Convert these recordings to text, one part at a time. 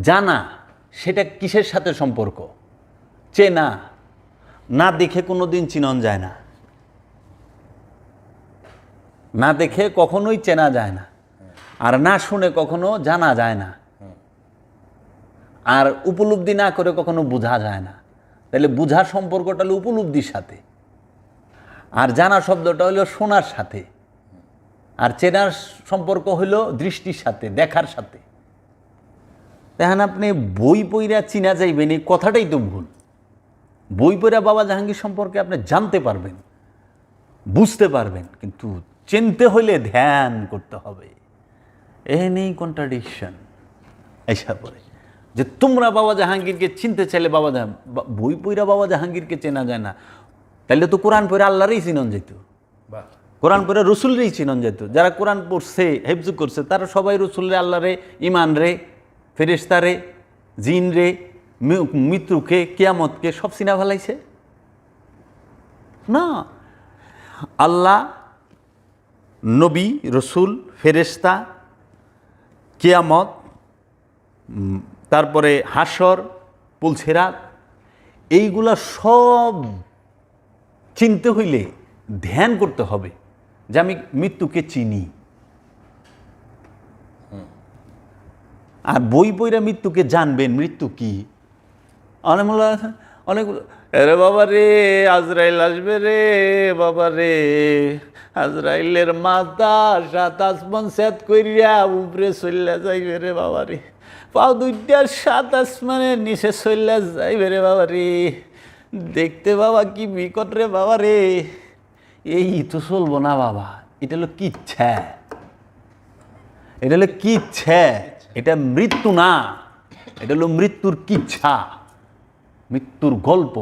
জানা, সেটা কিসের সাথে সম্পর্ক? চেনা, না দেখে কোনো দিন চিনন যায় না। না দেখে কখনোই চেনা যায় না। আর না শুনে কখনো জানা যায় না। আর উপলব্ধি না করে কখনো বোঝা যায় না। তাহলে বোঝার সম্পর্কটা হলো উপলব্ধির সাথে। আর জানা শব্দটা হলো শোনার সাথে। আর চেনার সম্পর্ক হলো দৃষ্টির সাথে, দেখার সাথে। দেখেন আপনি বই পইরা চিনা যাইবেন এই কথাটাই তো ভুল। বই পইরা বাবা জাহাঙ্গীর সম্পর্কে আপনি জানতে পারবেন বুঝতে পারবেন কিন্তু চিনতে হইলে ধ্যান করতে হবে। এ নেই কন্ট্রাডিকশন এইসব পরে যে তোমরা বাবা জাহাঙ্গীরকে চিনতে চাইলে বাবা বই পইরা বাবা জাহাঙ্গীরকে চেনা যায় না। তাহলে তো কোরআন পড়ে আল্লাহরই চিনন যেত কোরআন পড়ে রসুলরেই চিনন যেত যারা কোরআন পড়ছে হেফজু করছে তারা সবাই রসুল রে আল্লাহ রে ইমান রে ফেরেস্তা রে জিন রে মৃত্যুকে কেয়ামতকে সব চিনা ফেলাইছে? না। আল্লাহ, নবী, রসুল ফেরেস্তা কেয়ামত তারপরে হাসর পুলছেরাত এইগুলা সব চিনতে হইলে ধ্যান করতে হবে যে আমি মৃত্যুকে চিনি। আর বই বইরা মৃত্যুকে জানবেন মৃত্যু কি? অনেক অনেক রে বাবা রে, আজরাইল আসবে রে, বাবা রে, আজরাইলের মাথা সাত আসমান সেত কইরা উপরে চল্লা যাইবে রে বাবা রে, পাও দুইটা সাত আসমানের নিচে চল্লা যাইবে রে বাবা রে, দেখতে বাবা কি বিকট রে বাবা রে, এই তো চলবো না বাবা, এটা হলো কিচ্ছা, এটা হলো কিচ্ছা। এটা মৃত্যু না, এটা হলো মৃত্যুর কিচ্ছা, মৃত্যুর গল্প।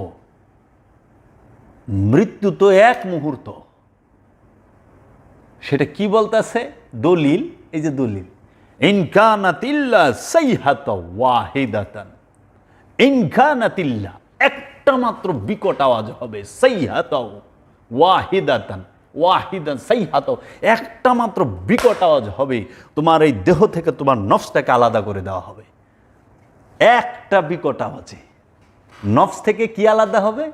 মৃত্যু তো এক মুহূর্ত। সেটা কি বলতেছে? দলিল, এই যে দলিল। ইনকানাতিল্লা সাইহাত ওয়াহিদাতান। ইনকানাতিল্লা একটা মাত্র বিকট আওয়াজ হবে সৈহাত ওয়াহিদাতান। ওয়াহিদান সাইহাত একটা মাত্র বিকট আওয়াজ হবে, তোমার এই দেহ থেকে তোমার নফসটাকে আলাদা করে দেওয়া হবে। একটা বিকট আওয়াজে। নফস থেকে কি আলাদা হবে?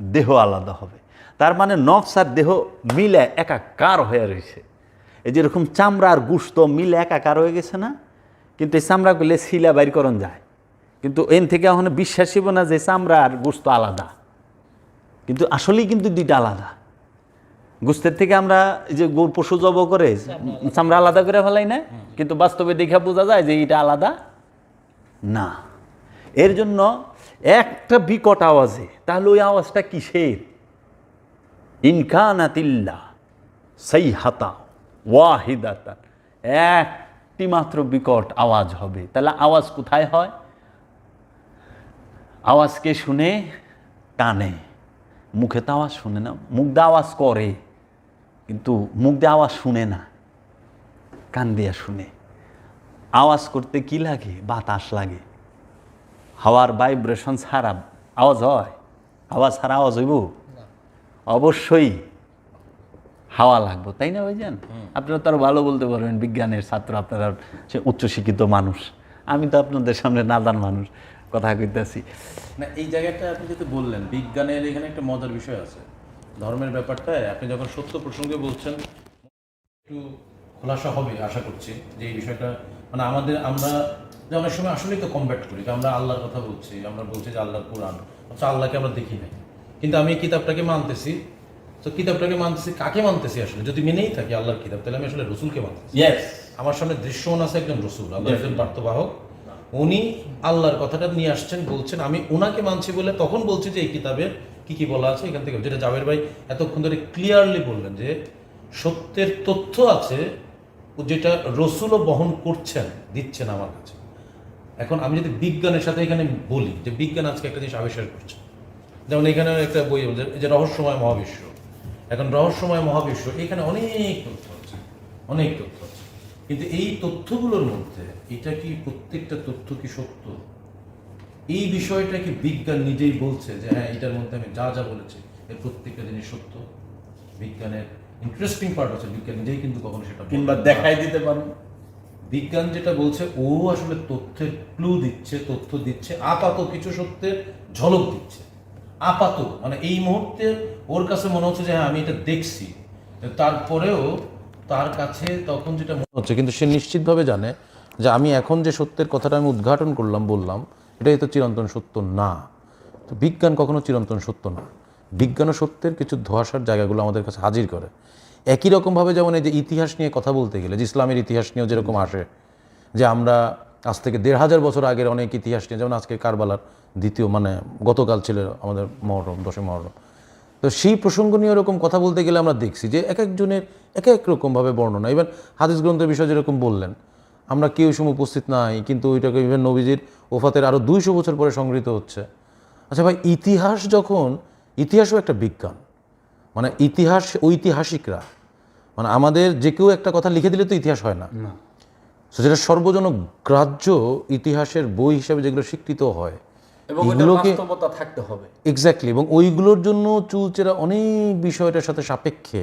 দেহ আলাদা হবে। তার মানে নফস আর দেহ মিলে একাকার হয়ে রয়েছে। এই যেরকম চামড়া আর গুস্ত মিলে একাকার হয়ে গেছে না? কিন্তু এই চামড়াগুলো শিলা বাইর করণ যায়। কিন্তু এন থেকে এখন বিশ্বাস হইব না যে চামড়া আর গুস্ত আলাদা। কিন্তু আসলেই কিন্তু দুইটা আলাদা। গুস্তের থেকে আমরা যে পশু জব করে আমরা আলাদা করে ফেলাই না, কিন্তু বাস্তবে দেখে বোঝা যায় যে এটা আলাদা। না। এর জন্য একটা বিকট আওয়াজে, তাহলে ওই আওয়াজটা কিসের? ইনকানাতিল্লা সেই হাতা ওয়াহিদাতা। একটি মাত্র বিকট আওয়াজ হবে। তাহলে আওয়াজ কোথায় হয়? আওয়াজকে শুনে, কানে। মুখে তো আওয়াজ শুনে না, মুখ দিয়ে আওয়াজ করে। কিন্তু মুখ দিয়ে আওয়াজ শুনে না কান দিয়ে শুনে। আওয়াজ করতে কি লাগে? বাতাস লাগে। হাওয়ার ভাইব্রেশন ছাড়া আওয়াজ হয়? আওয়াজ ছাড়া আওয়াজ হইব? অবশ্যই হাওয়া লাগবো তাই না ভাইজান? আপনারা তো আরও ভালো বলতে পারবেন বিজ্ঞানের ছাত্র আপনারা সে উচ্চশিক্ষিত মানুষ। আমি তো আপনাদের সামনে নাদান মানুষ কথা কইতেছি। না এই জায়গাটা আপনি যেহেতু বললেন বিজ্ঞানের এখানে একটা মজার বিষয় আছে। ধর্মের ব্যাপারটায় আপনি যখন সত্য প্রসঙ্গে বলছেন একটু খোলাসা হবে আশা করছি যে এই বিষয়টা মানে আমাদের আমরা যে অনেক সময় আসলেই তো কমব্যাট করি যে আমরা আল্লাহর কথা বলছি আমরা বলছি যে আল্লাহর কোরআন অথচ আল্লাহকে আমরা দেখি নাই। কিন্তু আমি এই কিতাবটাকে মানতেছি তো কিতাবটাকে মানতেছি কাকে মানতেছি আসলে? যদি মেনেই থাকি আল্লাহর কিতাব তাহলে আমি আসলে রসুলকে মানতেছি। আমার সামনে দৃশ্যমান আছে একজন রসুল আল্লাহ একজন বার্তবাহক। উনি আল্লাহর কথাটা নিয়ে আসছেন বলছেন আমি ওনাকে মানছি বলে তখন বলছি যে এই কিতাবের কি কি বলা আছে এখান থেকে? যেটা জাবের ভাই এতক্ষণ ধরে ক্লিয়ারলি বললেন যে সত্যের তথ্য আছে, যেটা রসুলও বহন করছেন, দিচ্ছেন আমার কাছে। এখন আমি যদি বিজ্ঞানের সাথে এখানে বলি, যে বিজ্ঞান আজকে একটা জিনিস আবিষ্কার করছে। যেমন এখানে একটা বই যে রহস্যময় মহাবিশ্ব। এখন রহস্যময় মহাবিশ্ব, এখানে অনেক তথ্য আছে, অনেক তথ্য আছে। কিন্তু এই তথ্যগুলোর মধ্যে এটা কি প্রত্যেকটা তথ্য কি সত্য? এই বিষয়টা কি বিজ্ঞান নিজেই বলছে যে হ্যাঁ এটার মধ্যে আমি যা যা বলেছি এর প্রত্যেকটা জিনিস সত্য। বিজ্ঞানের ইন্টারেস্টিং পার্ট আছে বিজ্ঞান নিজেই কিন্তু কখনো সেটা কিংবা দেখাই দিতে পারুন বিজ্ঞান যেটা বলছে ও আসলে তথ্যের ক্লু দিচ্ছে তথ্য দিচ্ছে আপাত কিছু সত্যের ঝলক দিচ্ছে। আপাত মানে এই মুহূর্তে ওর কাছে মনে হচ্ছে যে হ্যাঁ আমি এটা দেখছি। তারপরেও তার কাছে তখন যেটা মনে হচ্ছে কিন্তু সে নিশ্চিতভাবে জানে যে আমি এখন যে সত্যের কথাটা আমি উদ্ঘাটন করলাম বললাম এটাই তো চিরন্তন সত্য না। তো বিজ্ঞান কখনো চিরন্তন সত্য না। বিজ্ঞান ও সত্যের কিছু ধোয়াশার জায়গাগুলো আমাদের কাছে হাজির করে। একই রকমভাবে যেমন এই যে ইতিহাস নিয়ে কথা বলতে গেলে, যে ইসলামের ইতিহাস নিয়েও যেরকম আসে, যে আমরা আজ থেকে দেড় হাজার বছর আগের অনেক ইতিহাস নিয়ে, যেমন আজকে কারবালার দ্বিতীয় মানে গতকাল ছিল আমাদের মহরম দশই মহরম। তো সেই প্রসঙ্গ নিয়ে এরকম কথা বলতে গেলে আমরা দেখছি যে এক একজনের এক এক রকমভাবে বর্ণনা। ইভেন হাদিস গ্রন্থের বিষয়ে যেরকম বললেন আমরা কেউ সময় উপস্থিত নাই কিন্তু ওইটাকে ইভেন নবীজির ওফাতের আরও দুইশো বছর পরে সংগৃহীত হচ্ছে। আচ্ছা ভাই ইতিহাস যখন ইতিহাসও একটা বিজ্ঞান। মানে ইতিহাস ঐতিহাসিকরা। মানে আমাদের যে কেউ একটা কথা লিখে দিলে তো ইতিহাস হয় না। তো যেটা সর্বজন গ্রাহ্য ইতিহাসের বই হিসেবে যেগুলো স্বীকৃত হয় এগুলোকে থাকতে হবে। এক্স্যাক্টলি এবং ওইগুলোর জন্য চুলচেরা অনেক বিষয়টার সাথে সাপেক্ষে।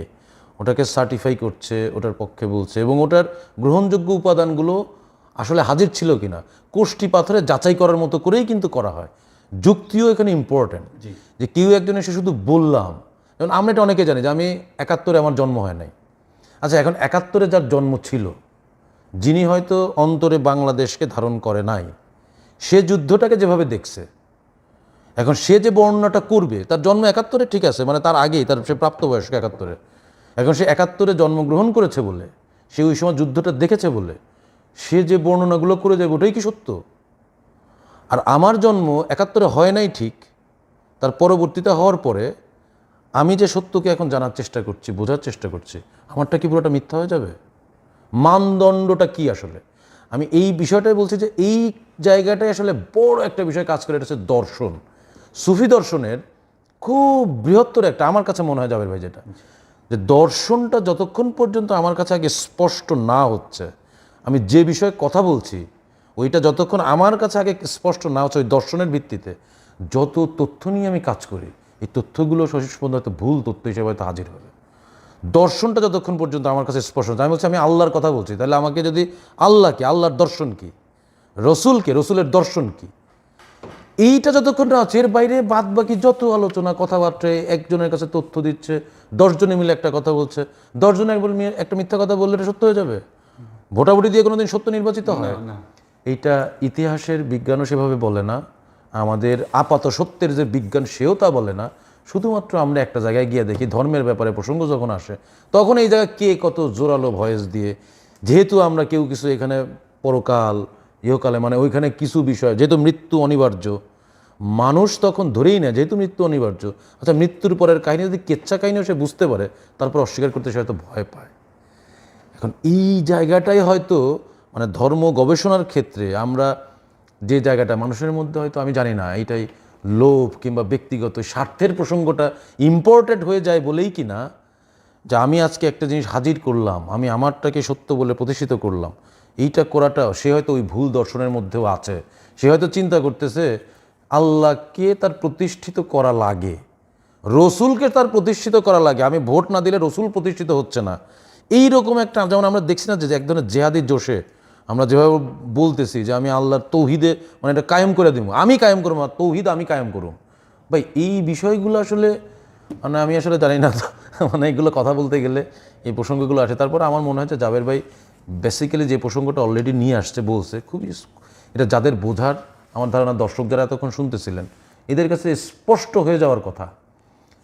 ওটাকে সার্টিফাই করছে ওটার পক্ষে বলছে এবং ওটার গ্রহণযোগ্য উপাদানগুলো আসলে হাজির ছিল কিনা কোষ্টি পাথরে যাচাই করার মতো করেই কিন্তু করা হয়। যুক্তিও এখানে ইম্পর্ট্যান্ট যে কেউ একজন এসে শুধু বললাম। যেমন আমরা এটা অনেকে জানি যে আমি একাত্তরে আমার জন্ম হয় নাই। আচ্ছা এখন একাত্তরে যার জন্ম ছিল যিনি হয়তো অন্তরে বাংলাদেশকে ধারণ করে নাই সে যুদ্ধটাকে যেভাবে দেখছে এখন সে যে বর্ণনাটা করবে তার জন্ম একাত্তরে ঠিক আছে মানে তার আগেই তার সে প্রাপ্তবয়স্ক একাত্তরে। এখন সে একাত্তরে জন্মগ্রহণ করেছে বলে, সে ওই সময় যুদ্ধটা দেখেছে বলে, সে যে বর্ণনাগুলো করে যাবে ওটাই কি সত্য? আর আমার জন্ম একাত্তরে হয় নাই ঠিক, তার পরবর্তীতে হওয়ার পরে আমি যে সত্যকে এখন জানার চেষ্টা করছি, বোঝার চেষ্টা করছি, আমারটা কি পুরোটা মিথ্যা হয়ে যাবে? মানদণ্ডটা কি আসলে? আমি এই বিষয়টাই বলছি যে এই জায়গাটায় আসলে বড় একটা বিষয় কাজ করে, এটা হচ্ছে দর্শন। সুফি দর্শনের খুব বৃহত্তর একটা, আমার কাছে মনে হয় জাবের ভাই যেটা। যে দর্শনটা যতক্ষণ পর্যন্ত আমার কাছে আগে স্পষ্ট না হচ্ছে, আমি যে বিষয়ে কথা বলছি, ওইটা যতক্ষণ আমার কাছে আগে স্পষ্ট না হচ্ছে, ওই দর্শনের ভিত্তিতে যত তথ্য নিয়ে আমি কাজ করি, এই তথ্যগুলো পর্যন্ত হয়তো ভুল তথ্য হিসেবে হয়তো হাজির হবে। দর্শনটা যতক্ষণ পর্যন্ত আমার কাছে স্পষ্ট আমি বলছি, আমি আল্লাহর কথা বলছি, তাহলে আমাকে যদি আল্লাহকে আল্লাহর দর্শন কি রসুলকে রসুলের দর্শন কি, এইটা যতক্ষণ না আছে এর বাইরে বাদ বাকি যত আলোচনা কথাবার্তা একজনের কাছে তথ্য দিচ্ছে দশজনে মিলে একটা কথা বলছে দশজনে একটা মিথ্যা কথা বললে সত্য হয়ে যাবে? ভোটাভুটি দিয়ে কোনোদিন সত্য নির্বাচিত হয়? এইটা ইতিহাসের বিজ্ঞানও সেভাবে বলে না। আমাদের আপাত সত্যের যে বিজ্ঞান সেও তা বলে না। শুধুমাত্র আমরা একটা জায়গায় গিয়ে দেখি ধর্মের ব্যাপারে প্রসঙ্গ যখন আসে তখন এই জায়গায় কে কত জোরালো ভয়েস দিয়ে যেহেতু আমরা কেউ কিছু এখানে পরকাল ইহকালে মানে ওইখানে কিছু বিষয় যেহেতু মৃত্যু অনিবার্য মানুষ তখন ধরেই নেয়, যেহেতু মৃত্যু অনিবার্য। আচ্ছা মৃত্যুর পরের কাহিনী যদি কেচ্ছা কাহিনীও সে বুঝতে পারে, তারপর অস্বীকার করতে সে হয়তো ভয় পায়। এখন এই জায়গাটাই হয়তো মানে ধর্ম গবেষণার ক্ষেত্রে আমরা যে জায়গাটা, মানুষের মধ্যে হয়তো আমি জানি না, এইটাই লোভ কিংবা ব্যক্তিগত স্বার্থের প্রসঙ্গটা ইম্পর্টেন্ট হয়ে যায় বলেই কি না যে আমি আজকে একটা জিনিস হাজির করলাম, আমি আমারটাকে সত্য বলে প্রতিষ্ঠিত করলাম, এইটা করাটা, সে হয়তো ওই ভুল দর্শনের মধ্যেও আছে। সে হয়তো চিন্তা করতেছে আল্লাহকে তার প্রতিষ্ঠিত করা লাগে, রসুলকে তার প্রতিষ্ঠিত করা লাগে। আমি ভোট না দিলে রসুল প্রতিষ্ঠিত হচ্ছে না। এই রকম একটা, যেমন আমরা দেখছি না যে এক ধরনের জেহাদি জোশে, আমরা যেভাবে বলতেছি যে, আমি আল্লাহর তৌহিদে মানে এটা কায়েম করে দিব। আমি কায়েম করব তৌহিদ আমি কায়েম করব। ভাই, এই বিষয়গুলো আসলে মানে আমি আসলে জানি না মানে এগুলো কথা বলতে গেলে এই প্রসঙ্গগুলো আসে। তারপর আমার মনে হচ্ছে জাবের ভাই বেসিক্যালি যে প্রসঙ্গটা অলরেডি নিয়ে আসছে, বলছে, খুবই, এটা যাদের বোঝার আমার ধারণা দর্শক যারা এতক্ষণ শুনতেছিলেন এদের কাছে স্পষ্ট হয়ে যাওয়ার কথা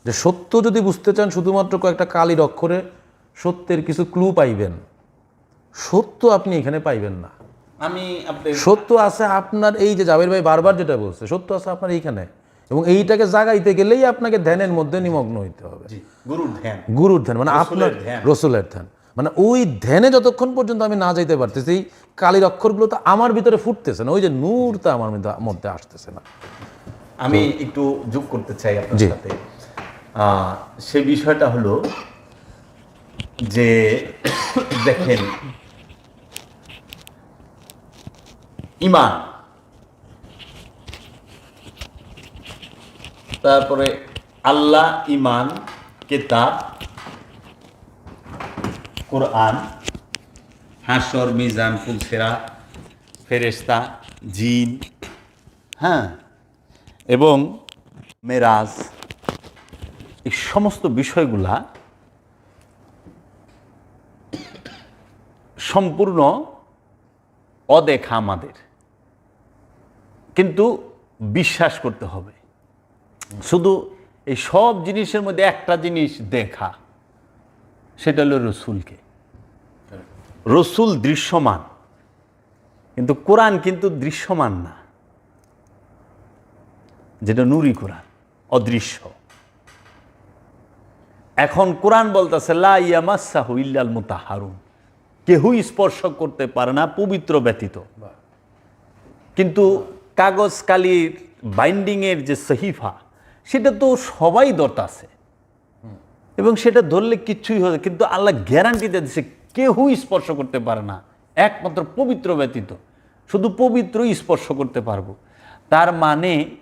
যে সত্য যদি বুঝতে চান শুধুমাত্র কয়েকটা কালির অক্ষরে সত্যের কিছু ক্লু পাইবেন। সত্য আপনি এখানে পাইবেন না। আমি সত্য আছে আপনার এই যে জাবের ভাই বারবার যেটা বলছে সত্য আছে আপনার এইখানে। এবং এইটাকে জাগাইতে গেলেই আপনাকে ধ্যানের মধ্যে নিমগ্ন হইতে হবে। গুরুর ধ্যান। গুরুর ধ্যান মানে আপনার। রসুলের ধ্যান। মানে ওই ধ্যানে যতক্ষণ পর্যন্ত আমি না যাইতে পারতেছি কালির অক্ষরগুলো তো আমার ভিতরে ফুটতেছে না ওই যে নূরটা আমার মধ্যে- মধ্যে আসতেছে না। আমি একটু যোগ করতে চাই আপনার সাথে। সে বিষয়টা হলো যে দেখেন ইমান। তারপরে আল্লাহ ইমান কেতাব কোরআন, হাসর, মিজান, ফুলসেরা ফেরেস্তা জিন হ্যাঁ এবং মেরাজ, এই সমস্ত বিষয়গুলা সম্পূর্ণ অদেখা আমাদের। কিন্তু বিশ্বাস করতে হবে। শুধু এই সব জিনিসের মধ্যে একটা জিনিস দেখা, সেটা হলো রসুলকে। রসুল দৃশ্যমান। কিন্তু কোরআন কিন্তু দৃশ্যমান না। যেটা নুরি কোরআন, অদৃশ্য। এখন কোরআন বলতেছে, লা ইয়ামাসাহু ইল্লাল মুতাহারুন। কেহই স্পর্শ করতে পারে না, পবিত্র ব্যতীত। কিন্তু কাগজ কালির বাইন্ডিংয়ের যে সহিফা, সেটা তো সবাই আছে এবং সেটা ধরলে কিচ্ছুই হবে কিন্তু আল্লাহ গ্যারান্টিতে দিচ্ছে কেউই স্পর্শ করতে পারে না। একমাত্র পবিত্র ব্যতীত। শুধু পবিত্রই স্পর্শ করতে পারব। তার মানে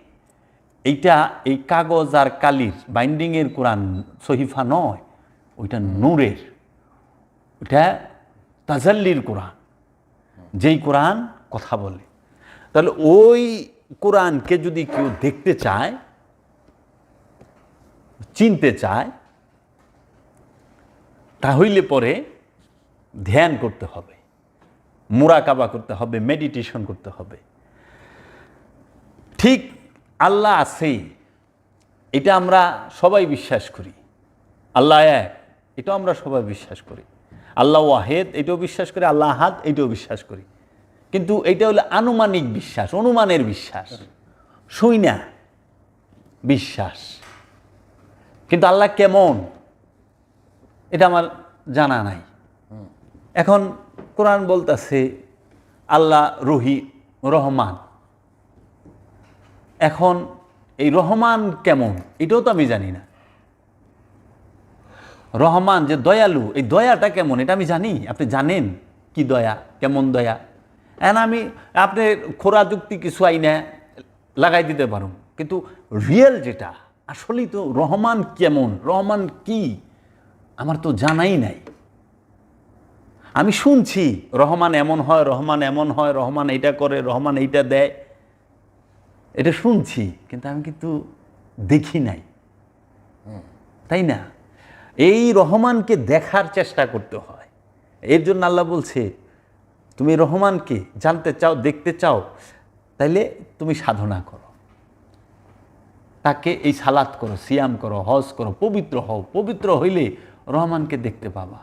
এইটা এই কাগজ আর কালির বাইন্ডিংয়ের কোরআন সহিফা নয়, ওইটা নূরের। ওইটা তাজাল্লির কোরআন। যেই কোরআন কথা বলে। তাহলে ওই কোরআনকে যদি কেউ দেখতে চায়, চিনতে চায়, তাহলে পরে ধ্যান করতে হবে, মুরাকাবা করতে হবে মেডিটেশন করতে হবে। ঠিক আল্লাহ আছেই, এটা আমরা সবাই বিশ্বাস করি। আল্লাহ এক, এটাও আমরা সবাই বিশ্বাস করি। আল্লাহ ওয়াহেদ, এটাও বিশ্বাস করি। আল্লাহ হাত এটাও বিশ্বাস করি। কিন্তু এটা হলো আনুমানিক বিশ্বাস, অনুমানের বিশ্বাস। শুই না, বিশ্বাস। কিন্তু আল্লাহ কেমন? এটা আমার জানা নাই। এখন কোরআন বলতেছে, আল্লাহ রহি, রহমান। এখন এই রহমান কেমন? এটাও তো আমি জানি না। রহমান যে দয়ালু, এই দয়াটা কেমন? এটা আমি জানি। আপনি জানেন কি দয়া, কেমন দয়া? এখন আমি, আপনি খোরা যুক্তি কিছু আইনে লাগাই দিতে পারুন। কিন্তু রিয়েল যেটা, আসলেই তো রহমান কেমন? রহমান কি? আমার তো জানাই নাই। আমি শুনছি, রহমান এমন হয়, রহমান এমন হয়, রহমান এইটা করে, রহমান এইটা দেয়। এটা শুনছি, কিন্তু আমি কিন্তু দেখি নাই। তাই না? এই রহমানকে দেখার চেষ্টা করতে হয়। এর জন্য আল্লাহ বলছে, তুমি রহমানকে জানতে চাও, দেখতে চাও, তাইলে তুমি সাধনা করো। তাকে এই সালাত করো, সিয়াম করো, হজ করো, পবিত্র হও। পবিত্র হইলে রহমানকে দেখতে পাবা।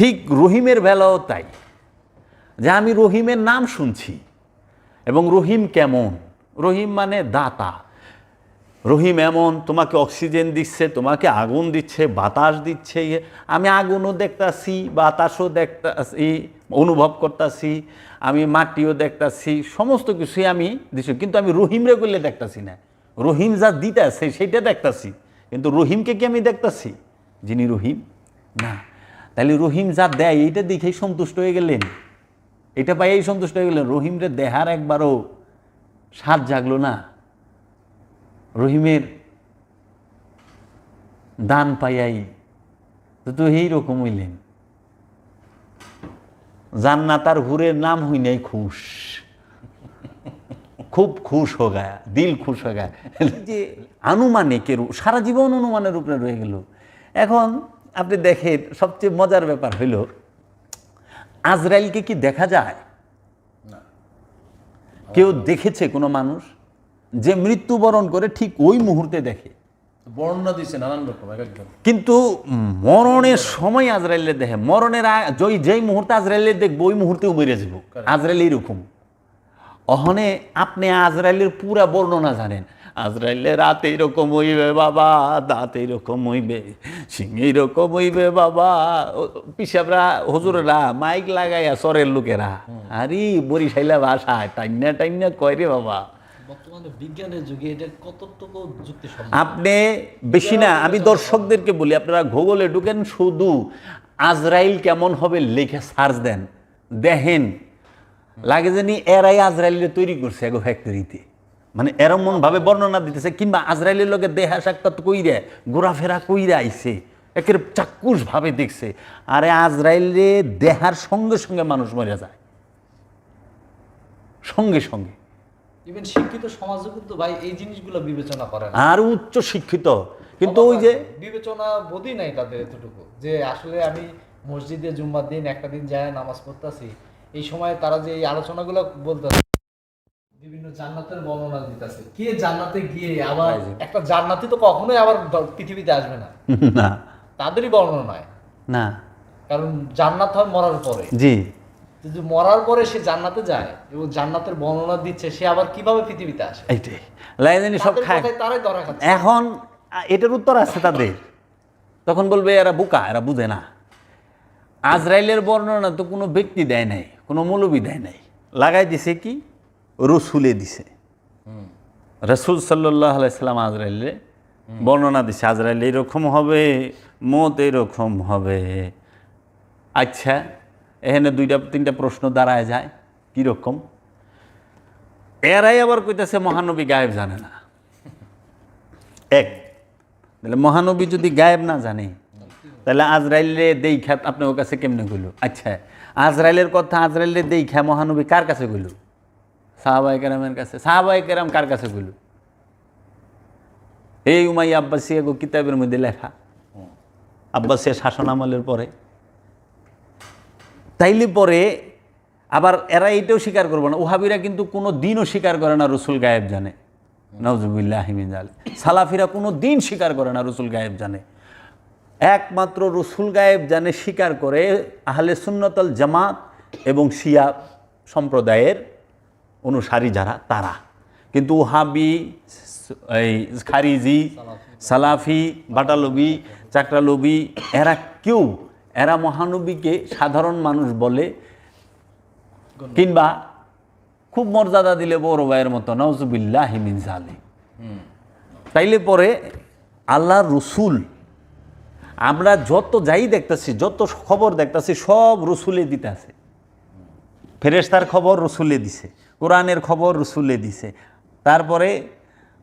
ঠিক রহিমের বেলাও তাই যে আমি রহিমের নাম শুনছি এবং রহিম কেমন? রহিম মানে দাতা। রহিম এমন, তোমাকে অক্সিজেন দিচ্ছে, তোমাকে আগুন দিচ্ছে, বাতাস দিচ্ছে ইয়ে। আমি আগুনও দেখতাছি, বাতাসও দেখতাছি, অনুভব করতাছি, আমি মাটিও দেখতাছি, সমস্ত কিছুই আমি দিচ্ছি কিন্তু আমি রহিমরে করলে দেখতাছি না। রহিম যা দিতেছে সেটা দেখতাছি। কিন্তু রহিমকে কি আমি দেখতাছি? যিনি রহিম? না। তাহলে রহিম যা দেয় এইটা দেখেই সন্তুষ্ট হয়ে গেলেন। এটা পাইয়েই সন্তুষ্ট হয়ে গেলেন। রহিমরে দেহার একবারও স্বাদ জাগলো না। রহিমের দান পাইয়াই তো তো এইরকম হইলেন। জান্নাতার হুরের নাম হই নাই খুশ। খুব খুশ হো গায়া দিল খুশ হয়ে গায়া। যে আনুমানিকের সারা জীবন অনুমানের উপরে রয়ে গেল। এখন আপনি দেখেন সবচেয়ে মজার ব্যাপার হইল আজরাইলকে কি দেখা যায়? কেউ দেখেছে কোনো মানুষ যে মৃত্যুবরণ করে ঠিক ওই মুহূর্তে দেখে? বর্ণনা দিছে নানান রকম কিন্তু মরণের সময় আজরাইলে দেখে মরণের যেই যেই মুহূর্তে আজরাইলে দেখব ওই মুহূর্তেও মরে যাব। আজরাইল এরকম অহনে আপনি আজরাইলের পুরা বর্ণনা জানেন। আজরাইলে রাতে এরকম হইবে বাবা দাঁত এরকম হইবে সিং এরকম হইবে বাবা। পিসাবরা হুজুরেরা মাইক লাগাইয়া সরের লোকেরা আরে বরিশাইলা ভাষায় টাইনা টাইনা কয় রে বাবা। বর্তমানে বিজ্ঞানের যুগে এটা কতটুকু যুক্তি আপনি বেশি না আমি দর্শকদেরকে বলি আপনারা গুগলে ঢুকেন শুধু আজরাইল কেমন হবে লিখে সার্চ দেন। দেখেন লাগে জানি এরাই আজরাইলের তৈরি করছে এগো ফ্যাক্টরিতে মানে এরমন ভাবে বর্ণনা দিতেছে কিংবা আজরাইলের লোকে দেহা সাক্ষাৎ কইরে ঘোরাফেরা কইরে আইছে একের চাক্ষুষ ভাবে দেখছে। আরে আজরাইলে দেহার সঙ্গে সঙ্গে মানুষ মরে যায়। সঙ্গে সঙ্গে। ইভেন শিক্ষিত সমাজও কিন্তু ভাই এই জিনিসগুলো বিবেচনা করে আর উচ্চ শিক্ষিত। কিন্তু ওই যে বিবেচনা বোধই নাই তাদের এতটুকু যে আসলে আমি মসজিদে জুম্মার দিন একটা দিন যায় নামাজ পড়তাছি এই সময় তারা যে এই আলোচনাগুলো বলতেছে বিভিন্ন জান্নাতের বর্ণনা দিতেছে। কে জান্নাতে গিয়ে আবার একটা জান্নাতি তো কখনোই আবার পৃথিবীতে আসবে না। না। তাদেরই বর্ণনা নয়। না। কারণ জান্নাত হয় মরার পরে। জি। যদি মরার পরে সে জান্নাতে যায় এবং জান্নাতের বর্ণনা দিচ্ছে সে আবার কীভাবে পৃথিবীতে আসে? এইটাই। লাইজানি সব খায়। তারাই ধরা খাচ্ছে। এখন এটার উত্তর আছে তাদের। তখন বলবে এরা বোকা এরা বুঝে না। আজরাইলের বর্ণনা তো কোনো ব্যক্তি দেয় নাই কোনো মৌলবি দেয় নাই। লাগাই দিছে কি? রসুলে দিছে। রসুল সাল্লাহ আলাইসাল্লাম আজরাইলে বর্ণনা দিছে, আজরাইল এরকম হবে, মত এরকম হবে। আচ্ছা এখানে দুইটা, তিনটা প্রশ্ন দাঁড়ায় যায়, কীরকম? এরাই আবার কইতেছে, মহানবী গায়েব জানে না। এক, তাহলে মহানবী যদি গায়েব না জানে, তাহলে আজরাইলে দেখা আপনার কাছে কেমনে গেল আচ্ছা আজরাইলের কথা আজরাইলে দেখা মহানবী কার কাছে গেল সাহাবাই কাছে সাহাবাই কেরাম কার কাছে গেল এই উমাই আব্বাসিয়া গো কিতাবের মধ্যে লেখা। আব্বাসিয়া শাসন আমলের পরে। তাইলে পরে আবার এরা এইটাও স্বীকার করব না, ওহাবিরা কিন্তু কোনো দিনও স্বীকার করে না রসুল গায়েব জানে। নজরুল্লাহ জাল সালাফিরা কোনো দিন স্বীকার করে না রসুল গায়েব জানে। একমাত্র রসুল গায়েব জানে স্বীকার করে আহলে সুন্নতল জামাত এবং শিয়া সম্প্রদায়ের অনুসারী যারা, তারা। কিন্তু ওহাবি, এই খারিজি, সালাফি, বাটালবি, চাকরালবি, এরা কেউ, এরা মহানবীকে সাধারণ মানুষ বলে কিংবা খুব মর্যাদা দিলে বড় ভাইয়ের মতো নজুবিল্লাহ হিমিন জালে তাইলে পরে আল্লাহ রসুল, আমরা যত যাই দেখতেছি, যত খবর দেখতেছি, সব রসুলে দিতে আছে ফেরেশতার খবর রসুলে দিছে। কোরআনের খবর রসুলে দিছে। তারপরে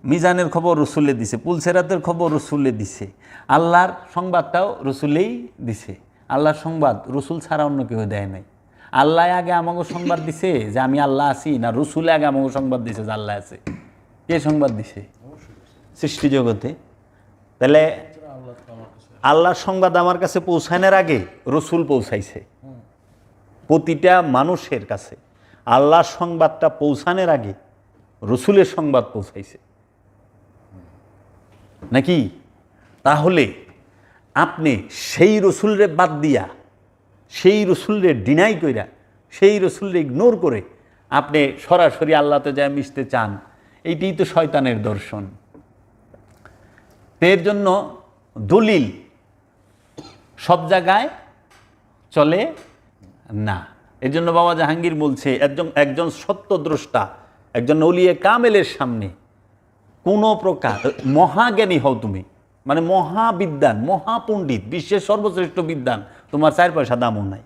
মিজানের খবর রসুলে দিছে, পুলসেরাতের খবর রসুলে দিছে। আল্লাহর সংবাদটাও রসুলেই দিছে। আল্লাহর সংবাদ রসুল ছাড়া অন্য কেউ দেয় নাই। আল্লাহ আগে আমাকে সংবাদ দিছে যে আমি আল্লাহ আছি না রসুলে আগে আমাকে সংবাদ দিছে যে আল্লাহ আছে। কে সংবাদ দিছে? সৃষ্টি জগতে। তাহলে আল্লাহর সংবাদ আমার কাছে পৌঁছানোর আগে রসুল পৌঁছাইছে। প্রতিটা মানুষের কাছে। আল্লাহর সংবাদটা পৌঁছানোর আগে রসুলের সংবাদ পৌঁছাইছে। নাকি? তাহলে আপনি সেই রসুলরে বাদ দিয়া, সেই রসুলরে ডিনাই কইরা, সেই রসুলরে ইগনোর করে আপনি সরাসরি আল্লাহতে যায় মিশতে চান, এইটাই তো শয়তানের দর্শন। এর জন্য দলিল সব জায়গায় চলে না। এর জন্য বাবা জাহাঙ্গীর বলছে, একজন একজন সত্যদ্রষ্টা একজন অলিয়ে কামেলের সামনে, কোনো প্রকার মহাজ্ঞানী হও তুমি। মানে মহাবিদ্যান মহাপণ্ডিত, বিশ্বের সর্বশ্রেষ্ঠ বিদ্যান তোমার চার পয়সা দামও নাই।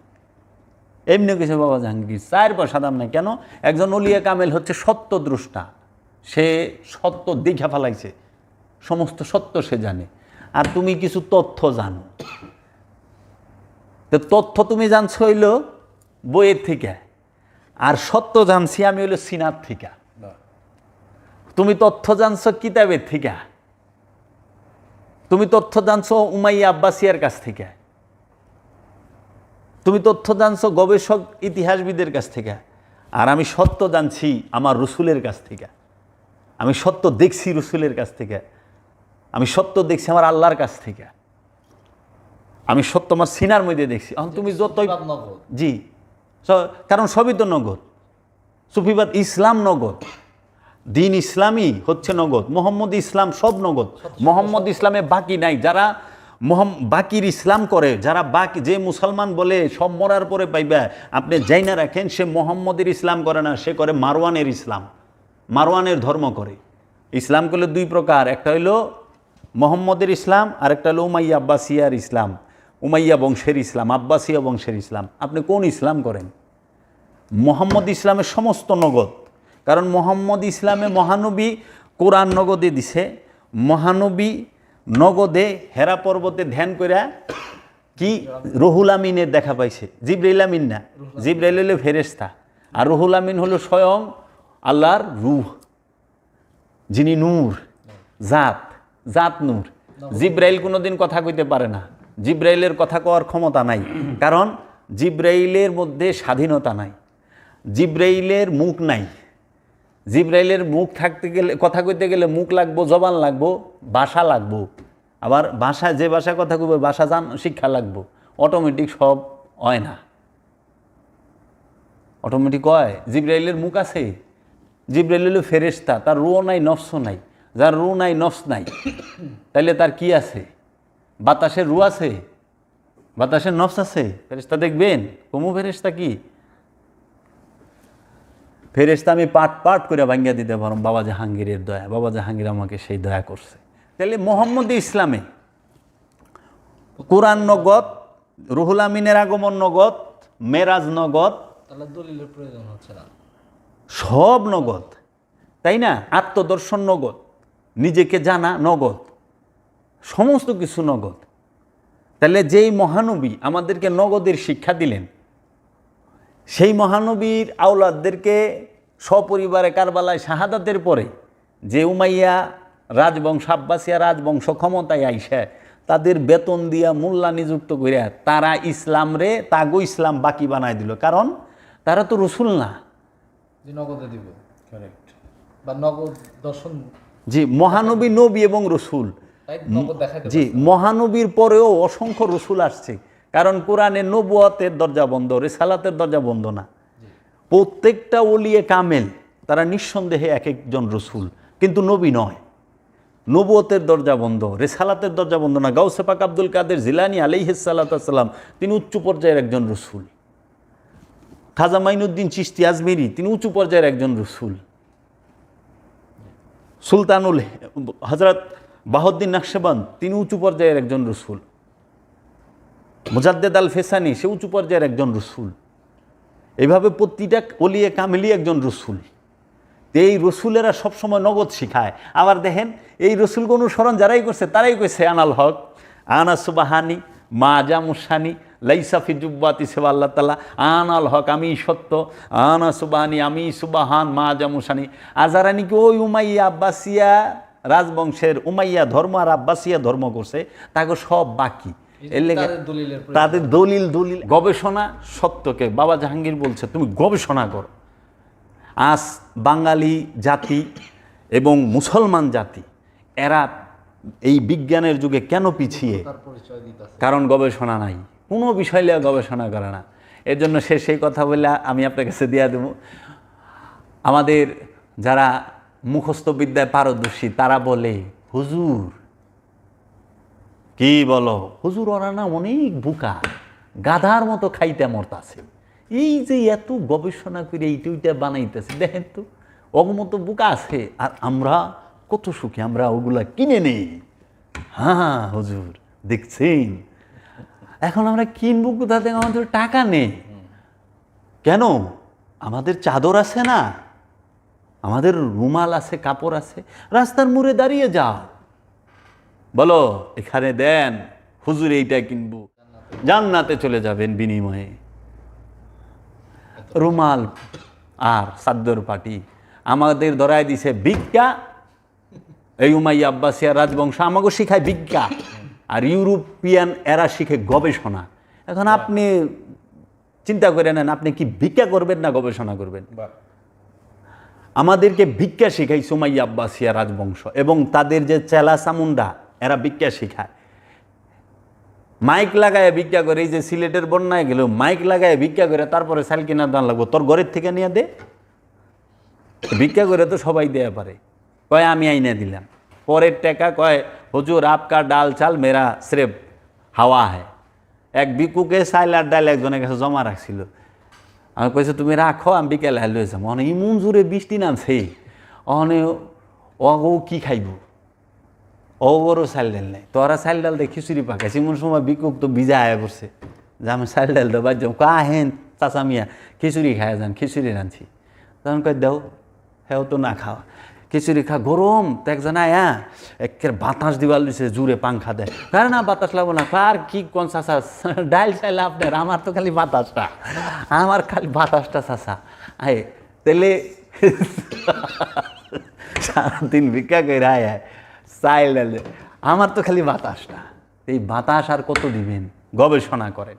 এমনি কিছু বাবা জাহাঙ্গীর, চার পয়সা দাম নাই। কেন? একজন অলিয়া কামেল হচ্ছে সত্যদ্রষ্টা সে সত্য দেখা ফেলাইছে। সমস্ত সত্য সে জানে। আর তুমি কিছু তথ্য জানো। তো তথ্য তুমি জানছো হইল বইয়ের থেকে। আর সত্য জানছি আমি হইল সিনার থেকে। তুমি তথ্য জানছ কিতাবের থেকে। তুমি তথ্য জানছ উমাইয়া আব্বাসিয়ার কাছ থেকে। তুমি তথ্য জানছ গবেষক ইতিহাসবিদের কাছ থেকে। আর আমি সত্য জানছি আমার রসুলের কাছ থেকে। আমি সত্য দেখছি রসুলের কাছ থেকে। আমি সত্য দেখছি আমার আল্লাহর কাছ থেকে। আমি সত্য আমার সিনার মধ্যে দেখছি। এখন তুমি যতই। জি। কারণ সবই তো নগদ। সুফিবাদ ইসলাম নগদ। দিন ইসলামই হচ্ছে নগদ। মোহাম্মদ ইসলাম সব নগদ। মোহাম্মদ ইসলামে বাকি নাই। যারা বাকির ইসলাম করে, যারা বাকি, যে মুসলমান বলে সব মরার পরে পাইবে, আপনি যাই না রাখেন, সে মোহাম্মদের ইসলাম করে না, সে করে মারওয়ানের ইসলাম। মারওয়ানের ধর্ম করে। ইসলাম করলে দুই প্রকার। একটা হইল মোহাম্মদের ইসলাম আর একটা হলো উমাইয়া আব্বাসিয়ার ইসলাম। উমাইয়া বংশের ইসলাম আব্বাসিয়া বংশের ইসলাম। আপনি কোন ইসলাম করেন? মোহাম্মদ ইসলামের সমস্ত নগদ। কারণ মোহাম্মদ ইসলামে মহানবী কোরআন নগদে দিছে। মহানবী নগদে হেরা পর্বতে ধ্যান কইরা কি? রহুল আমিনের দেখা পাইছে। জিব্রাইল আমিন না? জিব্রাইল হলো ফেরেস্তা আর রহুল আমিন হলো স্বয়ং আল্লাহর রুহ যিনি নূর জাত জাত নূর। জিব্রাইল কোনোদিন কথা কইতে পারে না। জিব্রাইলের কথা কওয়ার ক্ষমতা নাই। কারণ জিব্রাইলের মধ্যে স্বাধীনতা নাই। জিব্রাইলের মুখ নাই। জিব্রাইলের মুখ থাকতে গেলে, কথা কইতে গেলে মুখ লাগবো, জবান লাগবো, বাসা লাগবো। আবার ভাষা যে ভাষা কথা কইব ভাষা জান, শিক্ষা লাগবো। অটোমেটিক সব হয় না। অটোমেটিক হয়। জিব্রাইলের মুখ আছে। জিব্রাইল হলো ফেরেস্তা তার রুও নাই নফস নাই। যার রু নাই, নফস নাই। তাইলে তার কি আছে? বাতাসের রু আছে? বাতাসের নফস আছে? ফেরেস্তা দেখবেন? কমু ফেরেস্তা কি? ফেরেস্তা আমি পাট পাট করে ভাঙ্গিয়া দিতে পারম বাবা জাহাঙ্গীরের দয়া বাবা জাহাঙ্গীর আমাকে সেই দয়া করছে। তাহলে মোহাম্মদ ইসলামে কোরআন নগদ রুহুল আমিনের আগমন নগদ মেরাজ নগদ দলিলের প্রয়োজন হচ্ছে না। সব নগদ। তাই না? আত্মদর্শন নগদ। নিজেকে জানা নগদ। সমস্ত কিছু নগদ। তাহলে যেই মহানবী আমাদেরকে নগদের শিক্ষা দিলেন সেই মহানবীর আওলাদদেরকে সপরিবারে কারবালায় শাহাদাতের পরে যে উমাইয়া রাজবংশ আব্বাসিয়া রাজবংশ ক্ষমতায় আইসা তাদের বেতন দিয়া মোল্লা নিযুক্ত করিয়া তারা ইসলাম রে তাগো ইসলাম বাকি বানায় দিল। কারণ তারা তো রসুল না। নগদে দিব। কারেক্ট বা নগদ দর্শন জি মহানবী নবী এবং রসুল। জি মহানবীর পরেও অসংখ্য রসুল আসছে। কারণ কোরআনে নবুয়াতের দরজা বন্ধ রেসালাতের দরজা বন্ধ না। প্রত্যেকটা ওলিয়ে কামেল তারা নিঃসন্দেহে এক একজন রসুল। কিন্তু নবী নয়। নবুয়তের দরজা বন্ধ রেসালাতের দরজা বন্ধ না। গাউসে পাক আব্দুল কাদের জিলানি আলিহাসাল্লাম তিনি উচ্চ পর্যায়ের একজন রসুল। খাজা মাইনুদ্দিন চিস্তি আজমেরি তিনি উঁচু পর্যায়ের একজন রসুল। সুলতানুল হজরত বাহদ্দিন নকশবন্দ তিনি উঁচু পর্যায়ের একজন রসুল। মুজাদ্দেদ আল ফেসানি সে উঁচু পর্যায়ের একজন রসুল। এইভাবে প্রতিটা অলিয়ে কামেলি একজন রসুল। এই রসুলেরা সবসময় নগদ শিখায়। আবার দেখেন, এই রসুলকে অনুসরণ যারাই করছে, তারাই কইছে, আনাল হক, আনা সুবাহানি, মা জামুসানি লাইসাফি জুব্বাতি সেবা আল্লাহ তালা আনাল হক, আমি সত্য, আনা সুবাহানি, আমি সুবাহান, মা জামুসানি আর যারা নাকি, ওই উমাইয়া আব্বাসিয়া রাজবংশের উমাইয়া ধর্ম আর আব্বাসিয়া ধর্ম করছে তাকে সব বাকি। এর লেগে তাদের দলিল দলিল গবেষণা সত্যকে। বাবা জাহাঙ্গীর বলছে তুমি গবেষণা করো। আজ বাঙালি জাতি এবং মুসলমান জাতি এরা এই বিজ্ঞানের যুগে কেন পিছিয়ে? কারণ গবেষণা নাই। কোনো বিষয় নিয়ে গবেষণা করে না। এর জন্য সে সেই কথা বলে আমি আপনার কাছে দিয়া দেব। আমাদের যারা মুখস্থ বিদ্যায় পারদর্শী, তারা বলে, হুজুর। কি বলো? হুজুর, ওরা না অনেক বুকা। গাধার মতো খাইতে মরতাছে। এই যে এত গবেষণা করে এইটা ওইটা বানাইতেছে, দেখেন তো অগমতো বুকা আছে। আর আমরা কত সুখী, আমরা ওগুলা কিনে নেই। হ্যাঁ হুজুর, দেখছেন? এখন আমরা কিনবো কোথা থেকে? আমাদের টাকা নেই। কেন? আমাদের চাদর আছে না? আমাদের রুমাল আছে, কাপড় আছে, রাস্তার মুড়ে দাঁড়িয়ে যাও। বলো, এখানে দেন, হুজুর এইটা কিনবো। জান্নাতে চলে যাবেন বিনিময়ে। রুমাল আর সাদ্দর পাটি আমাদের ধরায় দিছে ভিক্ষা এই উমাই আব্বাসিয়া রাজবংশ আমাকে শিখায় বিজ্ঞা। আর ইউরোপিয়ান এরা শিখে গবেষণা। এখন আপনি চিন্তা করে নেন, আপনি কি ভিক্ষা করবেন না গবেষণা করবেন? আমাদেরকে ভিক্ষা শেখাই সুমাইয়া আব্বাসিয়া রাজবংশ এবং তাদের যে চেলা চামুন্ডা এরা ভিক্ষা শেখায়। মাইক লাগায় ভিক্ষা করে, এই যে সিলেটের বন্যায় গেল মাইক লাগায় ভিক্ষা করে, তারপরে সাইল কিনা দান লাগবো, তোর ঘরের থেকে নিয়ে দে। ভিক্ষা করে তো সবাই দেয়া পারে। কয়, আমি আইনে দিলাম। পরের টাকা কয়, হুজুর, আপকা ডাল চাল মেরা স্রেফ হাওয়া হ্যায়। এক বিকুকে চাইল আর ডাল একজনের কাছে জমা রাখছিল। আমি কইছে, তুমি রাখো, আমি বিকেলে লয়ে যাব অনেক ইমন জোরে বৃষ্টি নামছে। অনে ও কি খাইব? ও বড় চাল ডাল নেই। তোরা চাল ডাল দিয়ে খিচুড়ি পাকাইছে। ইমন সময় বিকুক তো ভিজা আয় পড়ছে। যে আমি চাল ডাল দেবো যাও কা হেন, চাচা মিয়া, খিচুড়ি খায় যান, খিচুড়ি রাঁধছি। তখন কই দেও, হেও তো না খাওয়া। খিচুড়ি খা গরম, তো একজন আয়া একের বাতাস দিবার দিছে জুড়ে পাংখা দেয় কার না, বাতাস লাগবো না। আর কি কোন চাষা ডাইল চাইল আপনার আমার তো খালি বাতাসটা। আমার খালি বাতাসটা চাষা আয় তাহলে সারাদিন ভিক্ষা করে আয় চাইল আমার তো খালি বাতাসটা। এই বাতাস আর কত দিবেন? গবেষণা করেন।